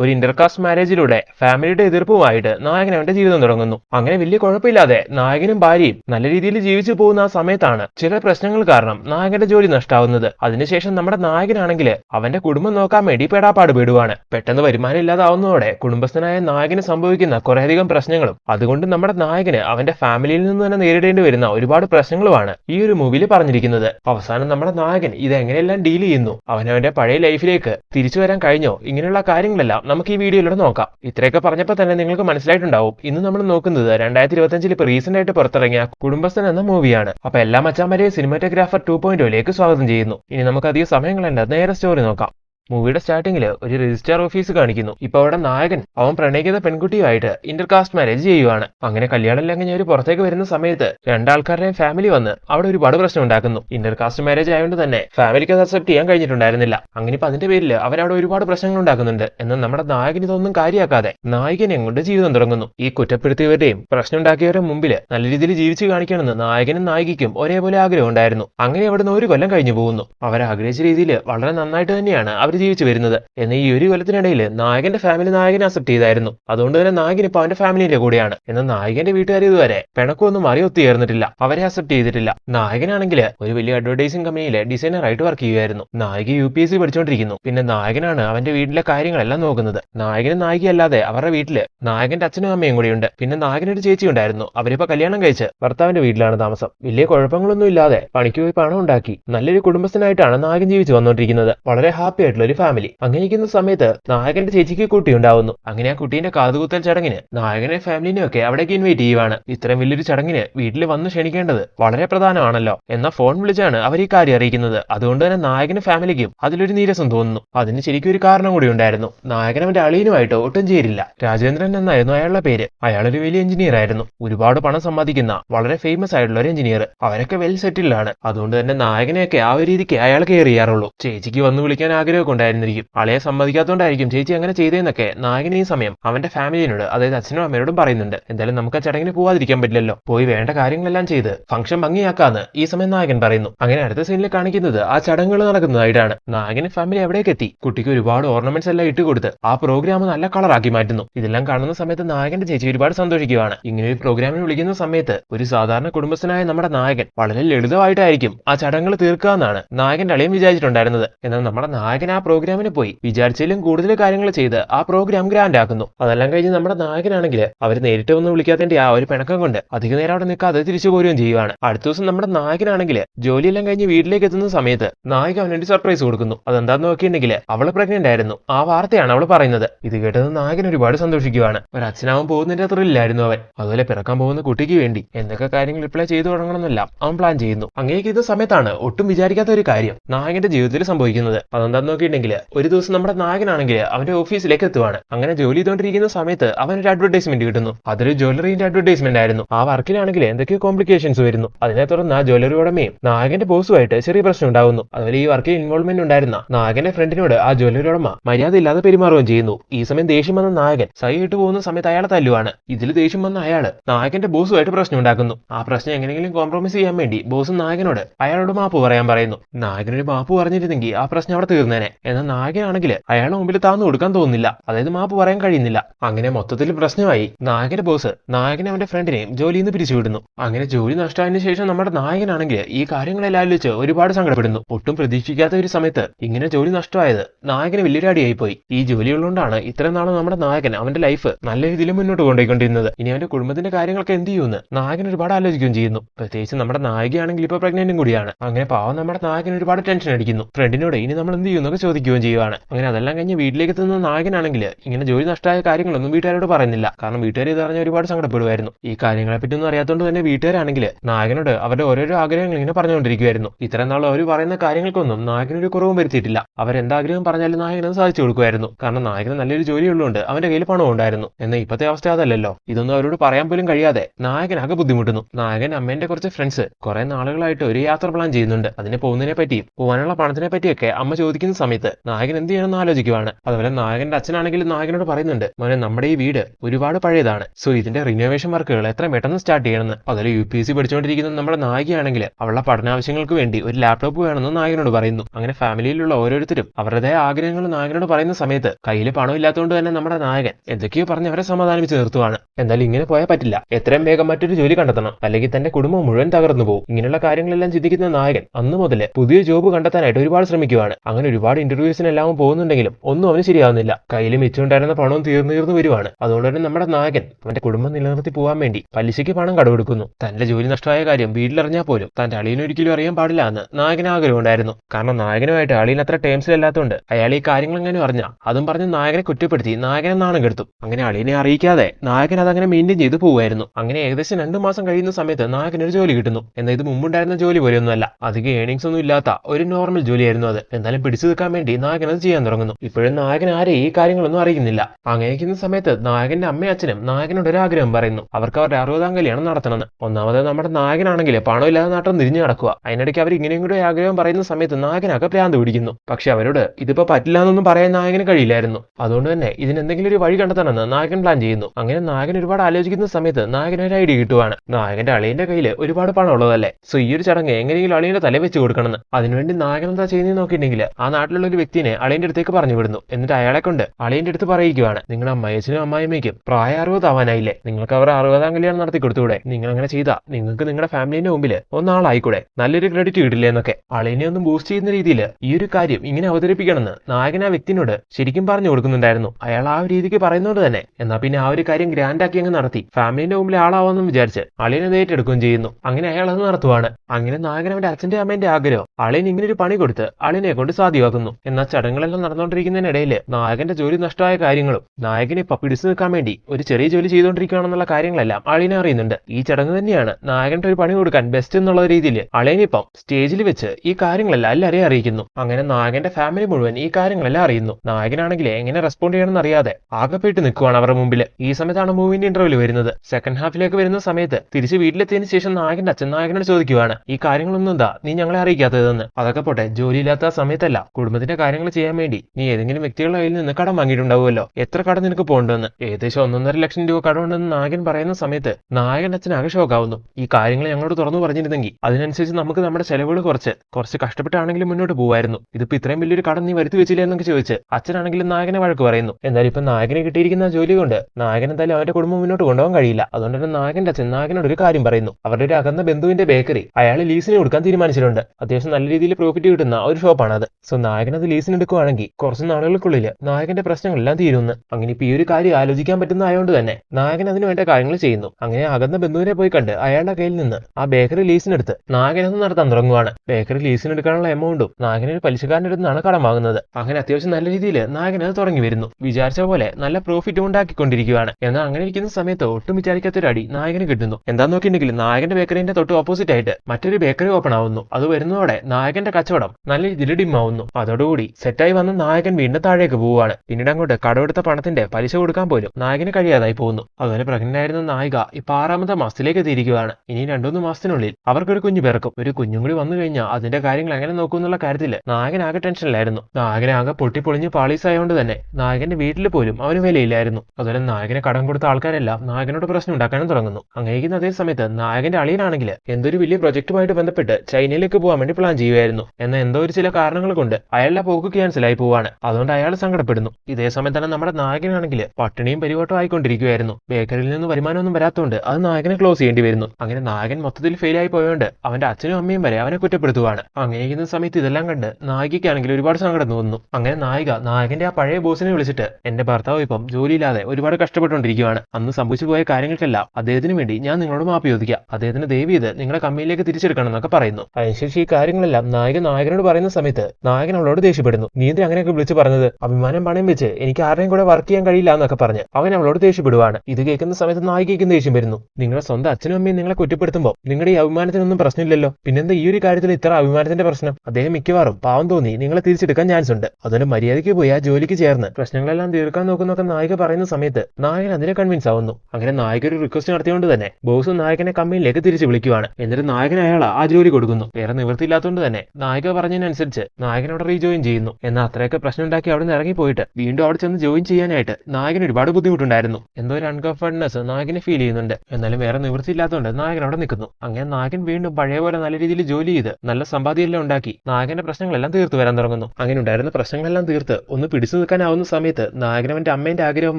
ഒരു ഇന്റർകാസ്റ്റ് മാരേജിലൂടെ ഫാമിലിയുടെ എതിർപ്പുമായിട്ട് നായകൻ അവന്റെ ജീവിതം തുടങ്ങുന്നു. അങ്ങനെ വലിയ കുഴപ്പമില്ലാതെ നായകനും ഭാര്യയും നല്ല രീതിയിൽ ജീവിച്ചു പോകുന്ന ആ സമയത്താണ് ചില പ്രശ്നങ്ങൾ കാരണം നായകന്റെ ജോലി നഷ്ടാവുന്നത്. അതിനുശേഷം നമ്മുടെ നായകനാണെങ്കിൽ അവന്റെ കുടുംബം നോക്കാൻ വേണ്ടി പേടാപ്പാട് പെടുവാണ്. പെട്ടെന്ന് വരുമാനം ഇല്ലാതാവുന്നതോടെ കുടുംബസ്ഥനായ നായകന് സംഭവിക്കുന്ന കുറേയധികം പ്രശ്നങ്ങളും അതുകൊണ്ട് നമ്മുടെ നായകന് അവന്റെ ഫാമിലിയിൽ നിന്ന് തന്നെ നേരിടേണ്ടി വരുന്ന ഒരുപാട് പ്രശ്നങ്ങളുമാണ് ഈ ഒരു മൂവിയിൽ പറഞ്ഞിരിക്കുന്നത്. അവസാനം നമ്മുടെ നായകൻ ഇത് എങ്ങനെയെല്ലാം ഡീൽ ചെയ്യുന്നു? അവനവന്റെ പഴയ ലൈഫിലേക്ക് തിരിച്ചു വരാൻ കഴിഞ്ഞോ? ഇങ്ങനെയുള്ള കാര്യങ്ങളെല്ലാം നമുക്ക് ഈ വീഡിയോയിലൂടെ നോക്കാം. ഇത്രയൊക്കെ പറഞ്ഞപ്പോൾ തന്നെ നിങ്ങൾക്ക് മനസ്സിലായിട്ടുണ്ടാവും. ഇന്ന് നമ്മൾ നോക്കുന്നത് രണ്ടായിരത്തി ഇരുപത്തഞ്ചിൽ ഇപ്പോൾ റീസെന്റ് ആയിട്ട് പുറത്തിറങ്ങിയ കുടുംബസ്ഥൻ എന്ന മൂവിയാണ്. അപ്പൊ എല്ലാ മച്ചാമാരെയും സിനിമാറ്റോഗ്രാഫർ ടു പോയിന്റ് സ്വാഗതം ചെയ്യുന്നു. ഇനി നമുക്ക് അധികം സമയം കളയണ്ട നേരെ സ്റ്റോറി നോക്കാം. മൂവിയുടെ സ്റ്റാർട്ടിങ്ങിൽ ഒരു രജിസ്ട്രാർ ഓഫീസ് കാണിക്കുന്നു. ഇപ്പൊ അവിടെ നായകൻ അവൻ പ്രണയിക്കുന്ന പെൺകുട്ടിയുമായിട്ട് ഇന്റർകാസ്റ്റ് മാരേജ് ചെയ്യുവാണ്. അങ്ങനെ കല്യാണം കഴിഞ്ഞ് അവർ പുറത്തേക്ക് വരുന്ന സമയത്ത് രണ്ടാൾക്കാരുടെയും ഫാമിലി വന്ന് അവിടെ ഒരുപാട് പ്രശ്നം ഉണ്ടാക്കുന്നു. ഇന്റർകാസ്റ്റ് മാരേജ് ആയതുകൊണ്ട് തന്നെ ഫാമിലിക്ക് അത് അക്സെപ്റ്റ് ചെയ്യാൻ കഴിഞ്ഞിട്ടുണ്ടായിരുന്നില്ല. അങ്ങനെ ഇപ്പൊ അതിന്റെ പേരിൽ അവരവിടെ ഒരുപാട് പ്രശ്നങ്ങൾ ഉണ്ടാക്കുന്നുണ്ട്. എന്നാൽ നമ്മുടെ നായകൻ ഇതൊന്നും കാര്യമാക്കാതെ നായകൻ എങ്ങോട്ട് ജീവിതം തുടങ്ങുന്നു? ഈ കുറ്റപ്പെടുത്തിയവരുടെയും പ്രശ്നം ഉണ്ടാക്കിയവരുടെ മുമ്പിൽ നല്ല രീതിയിൽ ജീവിച്ചു കാണിക്കണമെന്ന് നായകനും നായികയ്ക്കും ഒരേപോലെ ആഗ്രഹം ഉണ്ടായിരുന്നു അങ്ങനെ അവിടുന്ന് ഒരു കൊല്ലം കഴിഞ്ഞു പോകുന്നു. അവരാഗ്രഹിച്ച രീതിയിൽ വളരെ നന്നായിട്ട് തന്നെയാണ് അവർ ജീവിച്ചു വരുന്നത്. എന്നാൽ ഈ ഒരു കൊല്ലത്തിനിടയിൽ നായകന്റെ ഫാമിലി നായകനെ അക്സെപ്റ്റ് ചെയ്തായിരുന്നു. അതുകൊണ്ട് തന്നെ നായകൻ ഇപ്പൊ അവന്റെ ഫാമിലിന്റെ കൂടെയാണ്. എന്നാൽ നായകന്റെ വീട്ടുകാർ ഇതുവരെ പിണക്കൊന്നും മാറി ഒത്തുചേർന്നിട്ടില്ല അവരെ അക്സെപ്റ്റ് ചെയ്തിട്ടില്ല. നായകനാണെങ്കിൽ ഒരു വലിയ അഡ്വർടൈസിംഗ് കമ്പനിയിലെ ഡിസൈനർ ആയിട്ട് വർക്ക് ചെയ്യുമായിരുന്നു നായിക യു പി എസ് സി പഠിച്ചുകൊണ്ടിരിക്കുന്നു. പിന്നെ നായകനാണ് അവന്റെ വീട്ടിലെ കാര്യങ്ങളെല്ലാം നോക്കുന്നത്. നായകനും നായികയല്ലാതെ അവരുടെ വീട്ടിൽ നായകന്റെ അച്ഛനും അമ്മയും കൂടിയുണ്ട് പിന്നെ നായകനൊരു ചേച്ചി ഉണ്ടായിരുന്നു. അവരിപ്പോ കല്യാണം കഴിച്ച് ഭർത്താവിന്റെ വീട്ടിലാണ് താമസം. വലിയ കുഴപ്പങ്ങളൊന്നും ഇല്ലാതെ പണിക്ക് പോയി പണം ഉണ്ടാക്കി. നല്ലൊരു കുടുംബസ്ഥനായിട്ടാണ് നായകൻ ജീവിച്ചു വന്നുകൊണ്ടിരിക്കുന്നത് വളരെ ഹാപ്പി ഒരു ഫാമിലി അങ്ങനെ ഇരിക്കുന്ന സമയത്ത് നായകന്റെ ചേച്ചിക്ക് കുട്ടി ഉണ്ടാവുന്നു. അങ്ങനെ ആ കുട്ടീന്റെ കാതുകുത്തൽ ചടങ്ങിന് നായകനെ ഫാമിലിനെ ഒക്കെ അവിടേക്ക് ഇൻവൈറ്റ് ചെയ്യുവാണ്. ഇത്രയും വലിയൊരു ചടങ്ങിന് വീട്ടിൽ വന്ന് ക്ഷണിക്കേണ്ടത് വളരെ പ്രധാനമാണല്ലോ. എന്ന ഫോൺ വിളിച്ചാണ് അവർ ഈ കാര്യം അറിയിക്കുന്നത്. അതുകൊണ്ട് തന്നെ നായകന് ഫാമിലിക്കും അതിലൊരു നീരസം തോന്നുന്നു. അതിന് ശരിക്കും ഒരു കാരണം കൂടി ഉണ്ടായിരുന്നു. നായകൻ അവന്റെ അളിയനുമായിട്ട് ഒട്ടും ചേരില്ല. രാജേന്ദ്രൻ എന്നായിരുന്നു അയാളുടെ പേര്. അയാളൊരു വലിയ എഞ്ചിനീയർ ആയിരുന്നു. ഒരുപാട് പണം സമ്പാദിക്കുന്ന വളരെ ഫേമസ് ആയിട്ടുള്ള ഒരു എഞ്ചിനീയർ അവരൊക്കെ വെൽ സെറ്റിൽഡാണ് അതുകൊണ്ട് തന്നെ നായകനെയൊക്കെ ആ ഒരു രീതിക്ക് അയാൾ കെയർ ചെയ്യാറുള്ളൂ. ചേച്ചിക്ക് വന്ന് വിളിക്കാൻ ആഗ്രഹമൊക്കെ ഉണ്ടായിരുന്നിരിക്കും. അളയെ സമ്മതിക്കാത്തതുകൊണ്ടായിരിക്കും ചേച്ചി അങ്ങനെ ചെയ്തതെന്നൊക്കെ നായകൻ ഈ സമയം അവന്റെ ഫാമിലിയോട് അതായത് അച്ഛനും അമ്മയോടും പറയുന്നുണ്ട്. എന്തായാലും നമുക്ക് ആ ചടങ്ങിന് പോവാതിരിക്കാൻ പറ്റില്ലല്ലോ. പോയി വേണ്ട കാര്യങ്ങളെല്ലാം ചെയ്ത് ഫംഗ്ഷൻ ഭംഗിയാക്കാന്ന് ഈ സമയം നായകൻ പറയുന്നു. അങ്ങനെ അടുത്ത സീനിൽ കാണിക്കുന്നത് ആ ചടങ്ങുകൾ നടക്കുന്നതായിട്ടാണ്. നായകന് ഫാമിലി എവിടേക്ക് എത്തി? കുട്ടിക്ക് ഒരുപാട് ഓർണമെന്റ്സ് എല്ലാം ഇട്ട് കൊടുത്ത് ആ പ്രോഗ്രാം നല്ല കളറാക്കി മാറ്റുന്നു. ഇതെല്ലാം കാണുന്ന സമയത്ത് നായകന്റെ ചേച്ചി ഒരുപാട് സന്തോഷിക്കുകയാണ് ഇങ്ങനെ ഒരു പ്രോഗ്രാമിന് വിളിക്കുന്ന സമയത്ത് ഒരു സാധാരണ കുടുംബസ്ഥനായ നമ്മുടെ നായകൻ വളരെ ലളിതമായിട്ടായിരിക്കും ആ ചടങ്ങുകൾ തീർക്കുക എന്നാണ് നായകന്റെ അളിയൻ വിചാരിച്ചിട്ടുണ്ടായിരുന്നത്. എന്നാൽ നമ്മുടെ നായകൻ ആ പ്രോഗ്രാമിന് പോയി. വിചാരിച്ചാലും കൂടുതൽ കാര്യങ്ങൾ ചെയ്ത് ആ പ്രോഗ്രാം ഗ്രാൻഡ് ആക്കുന്നു. അതെല്ലാം കഴിഞ്ഞ് നമ്മുടെ നായകനാണെങ്കിൽ അവർ നേരിട്ട് ഒന്നും വിളിക്കാത്തതിന്റെ ആ ഒരു പിണക്കം കൊണ്ട് അധിക നേരം അവിടെ നിൽക്കാതെ തിരിച്ചു പോരുകയും ചെയ്യുവാണ്. അടുത്ത ദിവസം നമ്മുടെ നായകനാണെങ്കിൽ ജോലിയെല്ലാം കഴിഞ്ഞ് വീട്ടിലേക്ക് എത്തുന്ന സമയത്ത് നായിക അവനൊരു സർപ്രൈസ് കൊടുക്കുന്നു. അതെന്താന്ന് നോക്കിയിട്ടുണ്ടെങ്കിൽ അവൾ പ്രഗ്നന്റ് ആയിരുന്നു. ആ വാർത്തയാണ് അവൾ പറയുന്നത്. ഇത് കേട്ടത് നായകൻ ഒരുപാട് സന്തോഷിക്കുകയാണ് ഒരു അച്ഛനാവും പോകുന്നതിന്റെ ത്രില്ലായിരുന്നു അവൻ. അതുപോലെ പിറക്കാൻ പോകുന്ന കുട്ടിക്ക് വേണ്ടി എന്തൊക്കെ കാര്യങ്ങൾ ഇപ്പോഴേ ചെയ്തു തുടങ്ങണമെന്നെല്ലാം അവൻ പ്ലാൻ ചെയ്യുന്നു. അങ്ങേക്ക് ഇത് സമയത്താണ് ഒട്ടും വിചാരിക്കാത്ത ഒരു കാര്യം നായകന്റെ ജീവിതത്തിൽ സംഭവിക്കുന്നത്. അതെന്താന്ന് നോക്കിയിട്ടുണ്ടെങ്കിൽ ഒരു ദിവസം നമ്മുടെ നായകനാണെങ്കിൽ അവന്റെ ഓഫീസിലേക്ക് എത്തുവാണ്. അങ്ങനെ ജോലി ചെയ്തുകൊണ്ടിരിക്കുന്ന സമയത്ത് അവൻ ഒരു അഡ്വർടൈസ്മെന്റ് കിട്ടുന്നു. അതൊരു ജ്വല്ലറിന്റെ അഡ്വർടൈസ്മെന്റ് ആയിരുന്നു. ആ വർക്കിലാണെങ്കിൽ എന്തൊക്കെയോ കോംപ്ലിക്കേഷൻസ് വരുന്നു. അതിനെ തുടർന്ന് ആ ജ്വല്ലറി ഉടമയും നായകന്റെ ബോസുമായിട്ട് ചെറിയ പ്രശ്നം ഉണ്ടാകുന്നു അതുപോലെ ഈ വർക്കിൽ ഇൻവോൾവ്മെന്റ് ഉണ്ടായിരുന്ന നായകന്റെ ഫ്രണ്ടിനോട് ആ ജ്വല്ലറി ഉടമ മര്യാദ ഇല്ലാതെ പെരുമാറുകയും ചെയ്യുന്നു. ഈ സമയം ദേഷ്യം വന്ന നായകൻ സൈ ഇട്ട് പോകുന്ന സമയത്ത് അയാളെ തല്ലുവാണ്. ഇതിൽ ദേഷ്യം വന്ന അയാൾ നായകന്റെ ബോസുമായിട്ട് പ്രശ്നം ഉണ്ടാക്കുന്നു. ആ പ്രശ്നം എങ്ങനെയെങ്കിലും കോംപ്രമൈസ് ചെയ്യാൻ വേണ്ടി ബോസും നായകനോട് അയാളോട് മാപ്പ് പറയാൻ പറയുന്നു. നായകനൊരു മാപ്പ് പറഞ്ഞിരുന്നെങ്കിൽ ആ പ്രശ്നം അവിടെ തീർന്നേനെ. എന്നാൽ നായകനാണെങ്കിൽ അയാളുടെ മുമ്പിൽ താന്നു കൊടുക്കാൻ തോന്നുന്നില്ല. അതായത് മാപ്പ് പറയാൻ കഴിയുന്നില്ല. അങ്ങനെ മൊത്തത്തിൽ പ്രശ്നമായി. നായകന്റെ ബോസ് നായകനെ അവന്റെ ഫ്രണ്ടിനെയും ജോലിയിൽ നിന്ന് പിരിച്ചുവിടുന്നു. അങ്ങനെ ജോലി നഷ്ടമായതിനു ശേഷം നമ്മുടെ നായകനാണെങ്കിൽ ഈ കാര്യങ്ങളെല്ലാം ആലോചിച്ച് ഒരുപാട് സങ്കടപ്പെടുന്നു. ഒട്ടും പ്രതീക്ഷിക്കാത്ത ഒരു സമയത്ത് ഇങ്ങനെ ജോലി നഷ്ടമായത് നായകന് വലിയൊരു അടിയായി പോയി ഈ ജോലി ഉള്ളതുകൊണ്ടാണ് ഇത്രയും നാളും നമ്മുടെ നായകൻ അവന്റെ ലൈഫ് നല്ല രീതിയിൽ മുന്നോട്ട് കൊണ്ടുപോയിക്കൊണ്ടിരുന്നത്. ഇനി അവന്റെ കുടുംബത്തിന്റെ കാര്യങ്ങളൊക്കെ എന്ത് ചെയ്യുമെന്ന് നായകൻ ഒരുപാട് ആലോചിക്കുകയും ചെയ്യുന്നു. പ്രത്യേകിച്ച് നമ്മുടെ നായികയാണെങ്കിൽ ഇപ്പൊ പ്രഗ്നന്റും കൂടിയാണ്. അങ്ങനെ പാവം നമ്മുടെ നായകൻ ഒരുപാട് ടെൻഷൻ അടിക്കുന്നു. ഫ്രണ്ടിനോട് ഇനി നമ്മൾ എന്ത് ചെയ്യുമെന്നൊക്കെ ചോദിക്കുകയും ചെയ്യുവാണ്. അങ്ങനെ അതെല്ലാം കഴിഞ്ഞ് വീട്ടിലേക്ക് എത്തുന്ന നായകനാണെങ്കിൽ ഇങ്ങനെ ജോലി നഷ്ടമായ കാര്യങ്ങളൊന്നും വീട്ടുകാരോട് പറയുന്നില്ല. കാരണം വീട്ടുകാർ ഇത് അറിഞ്ഞ ഒരുപാട് സങ്കടപ്പെടുമായിരുന്നു ഈ കാര്യങ്ങളെ പറ്റി ഒന്നും അറിയാത്തതുകൊണ്ട് തന്നെ വീട്ടുകാരാണെങ്കിൽ നായകനോട് അവരുടെ ഓരോരോ ആഗ്രഹങ്ങൾ ഇങ്ങനെ പറഞ്ഞുകൊണ്ടിരിക്കുവായിരുന്നു. ഇത്രയും നാൾ അവർ പറയുന്ന കാര്യങ്ങൾക്കൊന്നും നായകനൊരു കുറവും വരുത്തിയിട്ടില്ല. അവരെന്താഗ്രഹം പറഞ്ഞാലും അത് സാധിച്ചു കൊടുക്കുമായിരുന്നു കാരണം നായകന് നല്ലൊരു ജോലി ഉള്ളതുകൊണ്ട് അവന്റെ കയ്യിൽ പണം ഉണ്ടായിരുന്നു. എന്നാൽ ഇപ്പോഴത്തെ അവസ്ഥ അതല്ലല്ലോ. ഇതൊന്നും അവരോട് പറയാൻ പോലും കഴിയാതെ നായകൻ ആകെ ബുദ്ധിമുട്ടുന്നു. നായകൻ അമ്മേന്റെ കുറച്ച് ഫ്രണ്ട്സ് കുറെ നാളുകളായിട്ട് ഒരു യാത്ര പ്ലാൻ ചെയ്യുന്നുണ്ട്. അതിന് പോകുന്നതിനെ പറ്റിയും പോകാനുള്ള പണത്തിനെ പറ്റിയൊക്കെ അമ്മ ചോദിക്കുന്ന സമയത്ത് സമയത്ത് നായകൻ എന്ത് ചെയ്യണമെന്ന് ആലോചിക്കുവാണ്. അതുപോലെ നായകന്റെ അച്ഛനാണെങ്കിലും നായകനോട് പറയുന്നുണ്ട് മോനെ നമ്മുടെ ഈ വീട് ഒരുപാട് പഴയതാണ്. സോ ഇതിന്റെ റിനോവേഷൻ വർക്കുകൾ എത്ര പെട്ടെന്ന് സ്റ്റാർട്ട് ചെയ്യണമെന്ന്. അതുപോലെ യു പി എസ് സി പഠിച്ചുകൊണ്ടിരിക്കുന്ന നമ്മുടെ നായികയാണെങ്കിൽ അവളുടെ പഠനാവശ്യങ്ങൾക്ക് വേണ്ടി ഒരു ലാപ്ടോപ്പ് വേണമെന്ന് നായകനോട് പറയുന്നു. അങ്ങനെ ഫാമിലിയിലുള്ള ഓരോരുത്തരും അവരുടേതായ ആഗ്രഹങ്ങൾ നായകനോട് പറയുന്ന സമയത്ത് കയ്യിൽ പണം ഇല്ലാത്തതുകൊണ്ട് തന്നെ നമ്മുടെ നായകൻ എന്തൊക്കെയോ പറഞ്ഞ് അവരെ സമാധാനിപ്പിച്ച് നിർത്തുവാണ്. എന്തായാലും ഇങ്ങനെ പോയാൽ പറ്റില്ല. എത്രയും വേഗം മറ്റൊരു ജോലി കണ്ടെത്തണം. അല്ലെങ്കിൽ തന്റെ കുടുംബം മുഴുവൻ തകർന്നു പോകും. ഇങ്ങനെയുള്ള കാര്യങ്ങളെല്ലാം ചിന്തിക്കുന്ന നായകൻ അന്ന് മുതൽ പുതിയ ജോബ് കണ്ടെത്താനായിട്ട് ഒരുപാട് ശ്രമിക്കുവാണ്. അങ്ങനെ ഒരുപാട് ഇന്റർവ്യൂസിനെല്ലാം പോകുന്നുണ്ടെങ്കിലും ഒന്നും അവന് ശരിയാവുന്നില്ല. കയ്യിൽ മിച്ചുണ്ടായിരുന്ന പണവും തീർന്നു തീർന്നു വരുവാണ്. അതുകൊണ്ട് തന്നെ നമ്മുടെ നായകൻ അവന്റെ കുടുംബം നിലനിർത്തി പോകാൻ വേണ്ടി പലിശയ്ക്ക് പണം കടമെടുക്കുന്നു. തന്റെ ജോലി നഷ്ടമായ കാര്യം വീട്ടിലറിഞ്ഞാൽ പോലും തന്റെ അളിയനൊരിക്കലും അറിയാൻ പാടില്ല എന്ന് നായകന് ആഗ്രഹമുണ്ടായിരുന്നു കാരണം നായകനുമായിട്ട് അളിയൻ അത്ര ടേംസിലല്ലാത്തതുകൊണ്ട് അയാൾ ഈ കാര്യങ്ങൾ എങ്ങനെ അറിഞ്ഞ അതും പറഞ്ഞ് നായകനെ കുറ്റപ്പെടുത്തി നായകനെ നാണം കെടുത്തു. അങ്ങനെ അളിയനെ അറിയിക്കാതെ നായകൻ അതങ്ങനെ മെയിന്റെയിൻ ചെയ്ത് പോവുമായിരുന്നു. അങ്ങനെ ഏകദേശം രണ്ടു മാസം കഴിയുന്ന സമയത്ത് നായകന് ഒരു ജോലി കിട്ടുന്നു. എന്നാൽ ഇത് മുമ്പുണ്ടായിരുന്ന ജോലി പോലെയൊന്നുമല്ല. അധികം ഏണിങ്സ് ഒന്നും ഇല്ലാത്ത ഒരു നോർമൽ ജോലിയായിരുന്നു അത്. എന്നാലും പിടിച്ചു നിൽക്കാൻ വേണ്ടി നായകൻ അത് ചെയ്യാൻ തുടങ്ങുന്നു. ഇപ്പോഴും നായകൻ ആരെ ഈ കാര്യങ്ങളൊന്നും അറിയുന്നില്ല. അങ്ങനെയിരിക്കുന്ന സമയത്ത് നായകന്റെ അമ്മയും അച്ഛനും നായകനോട് ഒരു ആഗ്രഹം പറയുന്നു. അവർക്ക് അവരുടെ അറുപതാം കല്യാണം നടത്തണമെന്ന്. ഒന്നാമത് നമ്മുടെ നായകനാണെങ്കിൽ പണമില്ലാതെ നാട്ടം തിരിഞ്ഞു നടക്കുക. അതിനിടയ്ക്ക് അവർ ഇങ്ങനെയും കൂടെ ആഗ്രഹം പറയുന്ന സമയത്ത് നായകനൊക്കെ ഭ്രാന്ത് പിടിക്കുന്നു. പക്ഷെ അവരോട് ഇതിപ്പോ പറ്റില്ല എന്നൊന്നും പറയാൻ നായകന് കഴിയില്ലായിരുന്നു. അതുകൊണ്ട് തന്നെ ഇതിന് എന്തെങ്കിലും ഒരു വഴി കണ്ടെത്തണമെന്ന് നായകൻ പ്ലാൻ ചെയ്യുന്നു. അങ്ങനെ നായകൻ ഒരുപാട് ആലോചിക്കുന്ന സമയത്ത് നായകൻ ഒരു ഐഡിയ കിട്ടുവാണ്. നായകന്റെ അളിയന്റെ കയ്യിൽ ഒരുപാട് പണം ഉള്ളതല്ലേ സോ ഈ ഒരു ചടങ്ങ് എങ്ങനെയെങ്കിലും അളിയുടെ തല വെച്ച് കൊടുക്കണമെന്ന്. അതിനുവേണ്ടി നായകൻ എന്താ ചെയ്യുന്നത് നോക്കിയിട്ടുണ്ടെങ്കിൽ ആ ഒരു വ്യക്തിനെ അളിയന്റെ അടുത്തേക്ക് പറഞ്ഞു വിടുന്നു. എന്നിട്ട് അയാളെ കൊണ്ട് അളിയന്റെ അടുത്ത് പറയുകയാണ് നിങ്ങളുടെ അമ്മയച്ചനും അമ്മായിമ്മയ്ക്കും പ്രായ അറുപതാവാനായില്ലേ നിങ്ങൾക്ക് അവർ അറുപതാം കല്യാണം നടത്തി കൊടുത്തൂടെ നിങ്ങൾ അങ്ങനെ ചെയ്താ നിങ്ങൾക്ക് നിങ്ങളുടെ ഫാമിലിന്റെ മുമ്പിൽ ഒന്നാളായിക്കൂടെ നല്ലൊരു ക്രെഡിറ്റ് കിട്ടില്ലേ എന്നൊക്കെ. അളിയനെ ഒന്നും ബൂസ്റ്റ് ചെയ്യുന്ന രീതിയിൽ ഈ ഒരു കാര്യം ഇങ്ങനെ അവതരിപ്പിക്കണമെന്ന് നായകൻ ആ വ്യക്തിനോട് ശരിക്കും പറഞ്ഞു കൊടുക്കുന്നുണ്ടായിരുന്നു. അയാൾ ആ രീതിക്ക് പറയുന്നതുകൊണ്ട് തന്നെ. എന്നാ പിന്നെ ആ ഒരു കാര്യം ഗ്രാൻഡ് ആക്കി അങ്ങ് നടത്തി. ഫാമിലിന്റെ മുമ്പിൽ ആളാവാമെന്നും വിചാരിച്ച് അളിയനെ നേരിട്ടെടുക്കുകയും ചെയ്യുന്നു. അങ്ങനെ അയാൾ അത് നടത്തുവാണ്. അങ്ങനെ നായകൻ അവന്റെ അച്ഛന്റെ അമ്മേന്റെ ആഗ്രഹം അളിയൻ ഇങ്ങനെ ഒരു പണി കൊടുത്ത് അളിയനെ കൊണ്ട് സാധ്യമാക്കുന്നു. എന്നാൽ ചടങ്ങുകളെല്ലാം നടന്നുകൊണ്ടിരിക്കുന്നതിനിടയിൽ നായകന്റെ ജോലി നഷ്ടമായ കാര്യങ്ങളും നായകനെ ഇപ്പൊ പിടിച്ചു നിൽക്കാൻ വേണ്ടി ഒരു ചെറിയ ജോലി ചെയ്തുകൊണ്ടിരിക്കുകയാണെന്നുള്ള കാര്യങ്ങളെല്ലാം അളിയനെ അറിയുന്നുണ്ട്. ഈ ചടങ്ങ് തന്നെയാണ് നായകന്റെ ഒരു പണി കൊടുക്കാൻ ബെസ്റ്റ് എന്നുള്ള രീതിയിൽ അളിയനിപ്പം സ്റ്റേജിൽ വെച്ച് ഈ കാര്യങ്ങളെല്ലാം എല്ലാവരെയും അറിയിക്കുന്നു. അങ്ങനെ നായകന്റെ ഫാമിലി മുഴുവൻ ഈ കാര്യങ്ങളെല്ലാം അറിയുന്നു. നായകനാണെങ്കിൽ എങ്ങനെ റെസ്പോണ്ട് ചെയ്യണമെന്ന് അറിയാതെ ആകെപ്പെട്ട് നിൽക്കുവാണ് അവരുടെ മുമ്പിൽ ഈ സമയത്താണ് മൂവിന്റെ ഇന്റർവ്യൂ വരുന്നത്. സെക്കൻഡ് ഹാഫിലേക്ക് വരുന്ന സമയത്ത് തിരിച്ച് വീട്ടിലെത്തിയതിനു ശേഷം നായകന്റെ അച്ഛൻ നായകനോട് ചോദിക്കുവാണ് ഈ കാര്യങ്ങളൊന്നും എന്താ? നീ ഞങ്ങളെ അറിയിക്കാത്തതെന്ന്. അതൊക്കെ പോട്ടെ ജോലിയില്ലാത്ത സമയത്തല്ല കുടുംബത്തിന്റെ കാര്യങ്ങൾ ചെയ്യാൻ വേണ്ടി നീ ഏതെങ്കിലും വ്യക്തികളുടെ കയ്യിൽ നിന്ന് കടം വാങ്ങിയിട്ടുണ്ടാവുമല്ലോ. എത്ര കടം നിനക്ക് പോകേണ്ടെന്ന് ഏകദേശം ഒന്നൊന്നര ലക്ഷം രൂപ കടമുണ്ടെന്ന് നായകൻ പറയുന്ന സമയത്ത് നായകൻ അച്ഛൻ ആകെ ഷോക്കാവുന്നു. ഈ കാര്യങ്ങൾ ഞങ്ങളോട് തുറന്നു പറഞ്ഞിരുന്നെങ്കിൽ അതിനനുസരിച്ച് നമുക്ക് നമ്മുടെ ചെലവുകൾ കുറച്ച് കുറച്ച് കഷ്ടപ്പെട്ടാണെങ്കിലും മുന്നോട്ട് പോകുമായിരുന്നു ഇതിപ്പോ ഇത്രയും വലിയൊരു കടം നീ വരുത്തി വെച്ചില്ല എന്നൊക്കെ ചോദിച്ച് അച്ഛനാണെങ്കിലും നായകനെ വഴക്ക് പറയുന്നു. എന്തായാലും ഇപ്പൊ നായകന് കിട്ടിയിരിക്കുന്ന ജോലി കൊണ്ട് നായകൻ എന്തായാലും അവന്റെ കുടുംബം മുന്നോട്ട് കൊണ്ടുപോകാൻ കഴിയില്ല. അതുകൊണ്ട് തന്നെ നായകന്റെ അച്ഛൻ നായകനോട് ഒരു കാര്യം പറയുന്നു. അവരുടെ ഒരു അകന്ന ബന്ധുവിന്റെ ബേക്കറി അയാൾ ലീസിന് കൊടുക്കാൻ തീരുമാനിച്ചിട്ടുണ്ട്. അത്യാവശ്യം നല്ല രീതിയിൽ പ്രോഫിറ്റ് കിട്ടുന്ന ഒരു ഷോപ്പാണ് അത് സോ നായകൻ അത് ലീസിന് എടുക്കുവാണെങ്കിൽ കുറച്ച് നാളുകൾക്കുള്ളിൽ നായകന്റെ പ്രശ്നങ്ങളെല്ലാം തീരുന്നു. അങ്ങനെ ഇപ്പൊ ഈ ഒരു കാര്യം ആലോചിക്കാൻ പറ്റുന്ന ആയതുകൊണ്ട് തന്നെ നായകൻ അതിന് വേണ്ട കാര്യങ്ങൾ ചെയ്യുന്നു. അങ്ങനെ അകന്ന ബന്ധുവിനെ പോയി കണ്ട് അയാളുടെ കയ്യിൽ നിന്ന് ആ ബേക്കറി ലീസിനെടുത്ത് നായകൻ അത് നടത്താൻ തുടങ്ങുവാണ്. ബേക്കറി ലീസിന് എടുക്കാനുള്ള എമൗണ്ടും നായകൻ ഒരു പലിശക്കാരന്റെ അടുത്ത് കടം വാങ്ങുന്നത്. അങ്ങനെ അത്യാവശ്യം നല്ല രീതിയിൽ നായകൻ അത് തുടങ്ങി വരുന്നു. വിചാരിച്ച പോലെ നല്ല പ്രോഫിറ്റ് ഉണ്ടാക്കിക്കൊണ്ടിരിക്കുകയാണ് എന്നാൽ അങ്ങനെ ഇരിക്കുന്ന സമയത്ത് ഒട്ടും വിചാരിക്കാത്തൊരു അടി നായകന് കിട്ടുന്നു. എന്താന്ന് നോക്കിയിട്ടുണ്ടെങ്കിൽ നായകന്റെ ബേക്കറിന്റെ തൊട്ട് ഓപ്പോസിറ്റ് ആയിട്ട് മറ്റൊരു ബേക്കറി ഓപ്പൺ ആവുന്നു. അത് വരുന്നതോടെ നായകന്റെ കച്ചവടം നല്ല രീതിയിൽ ഡിം ആവുന്നു അതോടുകൂടി സെറ്റായി വന്ന നായകൻ വീണ്ടും താഴേക്ക് പോവുകയാണ്. പിന്നീട് അങ്ങോട്ട് കടമെടുത്ത പണത്തിന്റെ പലിശ കൊടുക്കാൻ പോലും നായകന് കഴിയാതായി പോകുന്നു. അതുപോലെ പ്രഗ്നന്റ് ആയിരുന്ന നായിക ഇപ്പൊ ആറാമത്തെ മാസത്തിലേക്ക് എത്തിയിരിക്കുകയാണ്. ഇനി രണ്ടുമൂന്ന് മാസത്തിനുള്ളിൽ അവർക്കൊരു കുഞ്ഞു പിറക്കും. ഒരു കുഞ്ഞും കൂടി വന്നു കഴിഞ്ഞാൽ അതിന്റെ കാര്യങ്ങൾ എങ്ങനെ നോക്കും എന്നുള്ള കാര്യത്തിൽ നായകൻ ആകെ ടെൻഷനിലായിരുന്നു. നായകനാകെ പൊട്ടിപ്പൊളിഞ്ഞ് പാളീസായതുകൊണ്ട് തന്നെ നായകന്റെ വീട്ടിൽ പോലും അവന് വിലയില്ലായിരുന്നു. അതുപോലെ നായകനെ കടം കൊടുത്ത ആൾക്കാരെല്ലാം നായകനോട് പ്രശ്നം ഉണ്ടാക്കാനും തുടങ്ങുന്നു. അങ്ങനെയിരിക്കുന്ന അതേ സമയത്ത് നായകന്റെ അളിയനാണെങ്കിൽ എന്തൊരു വലിയ പ്രൊജക്റ്റുമായിട്ട് ബന്ധപ്പെട്ട് ചൈനയിലേക്ക് പോകാൻ വേണ്ടി പ്ലാൻ ചെയ്യുമായിരുന്നു എന്ന എന്തോ ഒരു ചില കാരണങ്ങൾ കൊണ്ട് അയാളുടെ പോക്ക് ക്യാൻസൽ ആയി പോവാണ്. അതുകൊണ്ട് അയാൾ സങ്കടപ്പെടുന്നു. ഇതേ സമയത്ത് തന്നെ നമ്മുടെ നായകനാണെങ്കിൽ പട്ടിണിയും പരിവട്ടം ആയിക്കൊണ്ടിരിക്കുകയായിരുന്നു. ബേക്കറിയിൽ നിന്ന് വരുമാനമൊന്നും വരാത്തതുകൊണ്ട് അത് നായകനെ ക്ലോസ് ചെയ്യേണ്ടി വരുന്നു. അങ്ങനെ നായകൻ മൊത്തത്തിൽ ഫെയിൽ ആയി പോയതുകൊണ്ട് അവന്റെ അച്ഛനും അമ്മയും വരെ അവനെ കുറ്റപ്പെടുത്തുവാണ്. അങ്ങനെ ഇരിക്കുന്ന സമയത്ത് ഇതെല്ലാം കണ്ട് നായികയ്ക്കാണെങ്കിൽ ഒരുപാട് സങ്കടം തോന്നുന്നു. അങ്ങനെ നായിക നായകന്റെ ആ പഴയ ബോസിനെ വിളിച്ചിട്ട് എന്റെ ഭർത്താവ് ഇപ്പം ജോലിയില്ലാതെ ഒരുപാട് കഷ്ടപ്പെട്ടുകൊണ്ടിരിക്കുകയാണ് അന്ന് സംഭവിച്ചു പോയ കാര്യങ്ങൾക്കെല്ലാം അദ്ദേഹത്തിന് വേണ്ടി ഞാൻ നിങ്ങളോട് മാപ്പ് ചോദിക്കാം. അദ്ദേഹത്തിന് ദയവ് ചെയ്ത് നിങ്ങളുടെ കമ്പനിയിലേക്ക് തിരിച്ചെടുക്കണം എന്നൊക്കെ പറയുന്നു. അതിനുശേഷം ഈ കാര്യങ്ങളെല്ലാം നായിക നായകനോട് പറയുന്ന സമയത്ത് നായകൻ ദേഷ്യപ്പെടുന്നു. നീ അങ്ങനെയൊക്കെ വിളിച്ചു പറഞ്ഞത് അഭിമാനം പണയം വെച്ച് എനിക്ക് ആരുടെയും കൂടെ വർക്ക് ചെയ്യാൻ കഴിയില്ല എന്നൊക്കെ പറഞ്ഞ് അവൻ അവളോട് ദേഷ്യപ്പെടുവാണ്. ഇത് കേൾക്കുന്ന സമയത്ത് നായികയ്ക്കും ദേഷ്യം വരുന്നു. നിങ്ങളുടെ സ്വന്തം അച്ഛനും അമ്മയും നിങ്ങളെ കുറ്റപ്പെടുത്തുമ്പോൾ നിങ്ങളുടെ ഈ അഭിമാനത്തിനൊന്നും പ്രശ്നമില്ലല്ലോ. പിന്നെന്താ ഈ ഒരു കാര്യത്തിൽ ഇത്ര അഭിമാനത്തിന്റെ പ്രശ്നം? അദ്ദേഹം മിക്കവാറും പാവം തോന്നി. നിങ്ങളെ തിരിച്ചെടുക്കാൻ ചാൻസ് ഉണ്ട് അതുകൊണ്ട് മര്യാദയ്ക്ക് പോയി ആ ജോലിക്ക് ചേർന്ന് പ്രശ്നങ്ങളെല്ലാം തീർക്കാൻ നോക്കുന്നൊക്കെ നായിക പറയുന്ന സമയത്ത് നായകൻ അതിനെ കൺവിൻസ് ആവുന്നു. അങ്ങനെ നായക ഒരു റിക്വസ്റ്റ് നടത്തിയോണ്ട് തന്നെ ബോസ് നായകനെ കമ്പനിയിലേക്ക് തിരിച്ചു വിളിക്കുവാണ്. എന്നിട്ട് നായകൻ അയാൾ ആ ജോലി കൊടുക്കുന്നു. വേറെ നിവൃത്തിയില്ലാത്തതുകൊണ്ട് തന്നെ നായിക പറഞ്ഞതിനനുസരിച്ച് നായകനോട് ജോലി ജോയിൻ ചെയ്യുന്നു. എന്നാൽ അത്രയൊക്കെ പ്രശ്നം ഉണ്ടാക്കി അവിടെ നിന്ന് ഇറങ്ങിപ്പോയിട്ട് വീണ്ടും അവിടെ ചെന്ന് ജോയിൻ ചെയ്യാനായിട്ട് നായകന് ഒരുപാട് ബുദ്ധിമുട്ടുണ്ടായിരുന്നു. എന്തോ ഒരു അൺകംഫർട്ട്നെസ് നായകന് ഫീൽ ചെയ്യുന്നുണ്ട്. എന്നാലും വേറെ നിവൃത്തി ഇല്ലാത്തതുകൊണ്ട് നായകൻ അവിടെ നിൽക്കുന്നു. അങ്ങനെ നായകൻ വീണ്ടും പഴയ പോലെ നല്ല രീതിയിൽ ജോലി ചെയ്ത് നല്ല സമ്പാദ്യമെല്ലാം ഉണ്ടാക്കി നായകന്റെ പ്രശ്നങ്ങളെല്ലാം തീർത്തു വരാൻ തുടങ്ങുന്നു. അങ്ങനെ ഉണ്ടായിരുന്ന പ്രശ്നങ്ങളെല്ലാം തീർത്ത് ഒന്ന് പിടിച്ചു നിൽക്കാനാവുന്ന സമയത്ത് നായകൻ അവന്റെ അമ്മേന്റെ ആഗ്രഹം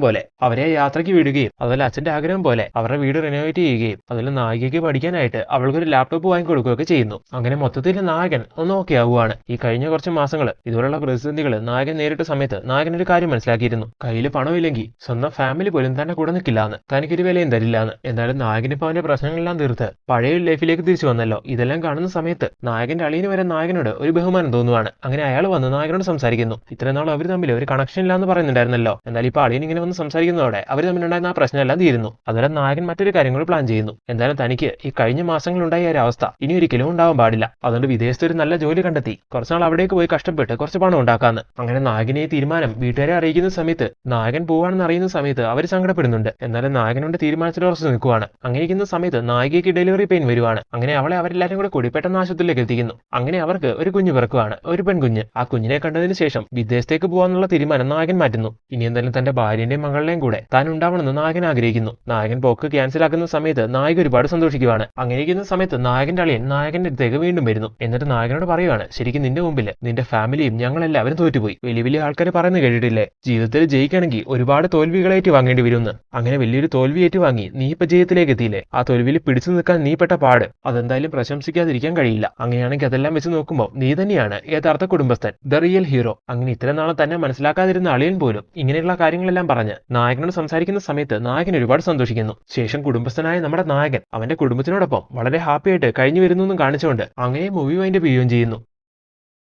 പോലെ അവരെ യാത്രയ്ക്ക് വിടുകയും അതുപോലെ അച്ഛന്റെ ആഗ്രഹം പോലെ അവരുടെ വീട് റിനോവേറ്റ് ചെയ്യുകയും അതുപോലെ നായികയ്ക്ക് പഠിക്കാനായിട്ട് അവൾക്കൊരു ലാപ്ടോപ്പ് വാങ്ങിക്കൊടുക്കുകയൊക്കെ ചെയ്യുന്നു. അങ്ങനെ മൊത്തത്തിൽ നായകൻ ഒന്ന് ഓക്കെ ആവുകയാണ്. ഈ കഴിഞ്ഞ കുറച്ച് മാസങ്ങൾ ഇതുപോലുള്ള പ്രതിസന്ധികൾ നായകൻ നേരിട്ട സമയത്ത് നായകൻ ഒരു കാര്യം മനസ്സിലാക്കിയിരുന്നു. കയ്യിൽ പണമില്ലെങ്കിൽ സ്വന്തം ഫാമിലി പോലും തന്നെ കൂടെ നിൽക്കില്ല എന്ന് തനിക്കൊരു വിലയും തരില്ലാന്ന്. എന്തായാലും നായകൻ ഇപ്പൊ അവന്റെ പ്രശ്നങ്ങളെല്ലാം തീർത്ത് പഴയ ലൈഫിലേക്ക് തിരിച്ചു വന്നല്ലോ. ഇതെല്ലാം കാണുന്ന സമയത്ത് നായകന്റെ അളിയന് വരെ നായകനോട് ഒരു ബഹുമാനം തോന്നുവാണ്. അങ്ങനെ അയാൾ വന്ന് നായകനോട് സംസാരിക്കുന്നു. ഇത്രയും നാൾ അവർ തമ്മിൽ ഒരു കണക്ഷൻ ഇല്ലാന്ന് പറയുന്നുണ്ടായിരുന്നല്ലോ. എന്നാൽ ഇപ്പൊ അളിയൻ ഇങ്ങനെ വന്ന് സംസാരിക്കുന്നതോടെ അവർ തമ്മിലുണ്ടായിരുന്ന ആ പ്രശ്നമെല്ലാം തീരുന്നു. അതുപോലെ നായകൻ മറ്റൊരു കാര്യങ്ങൾ പ്ലാൻ ചെയ്യുന്നു. എന്തായാലും തനിക്ക് ഈ കഴിഞ്ഞ മാസങ്ങളുണ്ടായ ഒരു അവസ്ഥ ഇനി ഒരിക്കലും ഉണ്ടാവാൻ പാടില്ല. അതുകൊണ്ട് വിദേശത്ത് ഒരു നല്ല ജോലി കണ്ടെത്തി. കുറച്ചുനാൾ അവിടേക്ക് പോയി കഷ്ടപ്പെട്ട് കുറച്ച് പണം ഉണ്ടാക്കാന്ന്. അങ്ങനെ നായകനെ തീരുമാനം വീട്ടുകാരെ അറിയിക്കുന്ന സമയത്ത് നായകൻ പോവാണെന്ന് അറിയുന്ന സമയത്ത് അവർ സങ്കടപ്പെടുന്നുണ്ട്. എന്നാലും നായകനുണ്ട് തീരുമാനത്തിൽ ഉറച്ചു നിൽക്കുവാണ്. അങ്ങനെ ഇരിക്കുന്ന സമയത്ത് നായികയ്ക്ക് ഡെലിവറി പെയിൻ വരുവാണ്. അങ്ങനെ അവളെ അവരെല്ലാരും കൂടെ കൂടി ആശുപത്രിയിലേക്ക് എത്തിക്കുന്നു. അങ്ങനെ അവർക്ക് ഒരു കുഞ്ഞ് പിറക്കുവാണ്. ഒരു പെൺകുഞ്ഞ്. ആ കുഞ്ഞിനെ കണ്ടതിന് ശേഷം വിദേശത്തേക്ക് പോകാനുള്ള തീരുമാനം നായകൻ മാറ്റുന്നു. ഇനി എന്തായാലും തന്റെ ഭാര്യന്റെയും മകളുടെയും കൂടെ താൻ ഉണ്ടാവണമെന്ന് നായകൻ ആഗ്രഹിക്കുന്നു. നായകൻ പോക്ക് ക്യാൻസൽ ആക്കുന്ന സമയത്ത് നായിക ഒരുപാട് സന്തോഷിക്കുവാണ്. അങ്ങനെ ഇരിക്കുന്ന സമയത്ത് നായകന്റെ അളിയൻ നായകന്റെ അടുത്തേക്ക് വീണ്ടും വരുന്നു. എന്നിട്ട് നായകനോട് പറയുവാണ് ശരിക്കും നിന്റെ മുമ്പിൽ നിന്റെ ഫാമിലിയും ഞങ്ങളെല്ലാവരും തോറ്റുപോയി. വലിയ വലിയ ആൾക്കാർ പറയുന്നത് കേട്ടിട്ടില്ലേ? ജീവിതത്തിൽ ജയിക്കണമെങ്കിൽ ഒരുപാട് തോൽവികൾ വാങ്ങേണ്ടി വരുമെന്ന് അങ്ങനെ വലിയൊരു തോൽവി ഏറ്റുവാങ്ങി നീ ഇപ്പൊ ജയത്തിലേക്ക് എത്തിയില്ലേ? ആ തോൽവിയിൽ പിടിച്ചു നിൽക്കാൻ നീ പെട്ട പാട്. അതെന്തായാലും പ്രശംസിക്കാതിരിക്കാൻ കഴിയില്ല. അങ്ങനെയാണെങ്കിൽ അതെല്ലാം വെച്ച് നോക്കുമ്പോൾ നീ തന്നെയാണ് യഥാർത്ഥ കുടുംബസ്ഥൻ ദ റിയൽ ഹീറോ. അങ്ങനെ ഇത്ര നാളെ തന്നെ മനസ്സിലാക്കാതിരുന്ന അളിയൻ പോലും ഇങ്ങനെയുള്ള കാര്യങ്ങളെല്ലാം പറഞ്ഞ് നായകനോട് സംസാരിക്കുന്ന സമയത്ത് നായകൻ ഒരുപാട് സന്തോഷിക്കുന്നു. ശേഷം കുടുംബസ്ഥനായ നമ്മുടെ നായകൻ അവന്റെ കുടുംബത്തിനോടൊപ്പം വളരെ ഹാപ്പിയായിട്ട് കഴിഞ്ഞു വരുന്നു എന്നും കാണിച്ചുകൊണ്ട് അങ്ങനെ മൂവി വൈൻഡ് ചെയ്യുകയും ചെയ്യുന്നു.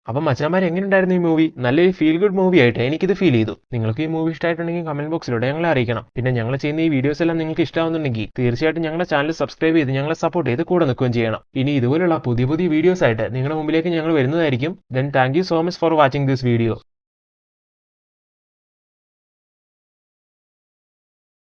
അപ്പം മച്ചാന്മാർ എങ്ങനെയുണ്ടായിരുന്നു ഈ മൂവി നല്ലൊരു ഫീൽ ഗുഡ് മൂവി ആയിട്ട് എനിക്കിത് ഫീൽ ചെയ്തു. നിങ്ങൾക്ക് ഈ മൂവി ഇഷ്ടമായിട്ടുണ്ടെങ്കിൽ കമന്റ് ബോക്സിലൂടെ ഞങ്ങളെ അറിയിക്കണം. പിന്നെ ഞങ്ങൾ ചെയ്യുന്ന ഈ വീഡിയോസ് എല്ലാം നിങ്ങൾക്ക് ഇഷ്ടമാവുന്നുണ്ടെങ്കിൽ തീർച്ചയായിട്ടും ഞങ്ങളുടെ ചാനൽ സബ്സ്ക്രൈബ് ചെയ്ത് ഞങ്ങളെ സപ്പോർട്ട് ചെയ്ത് കൂടെ നിൽക്കുകയും ചെയ്യണം. ഇനി ഇതുപോലുള്ള പുതിയ പുതിയ വീഡിയോസ് ആയിട്ട് നിങ്ങളുടെ മുമ്പിലേക്ക് ഞങ്ങൾ വരുന്നതായിരിക്കും. Then thank so much for watching this video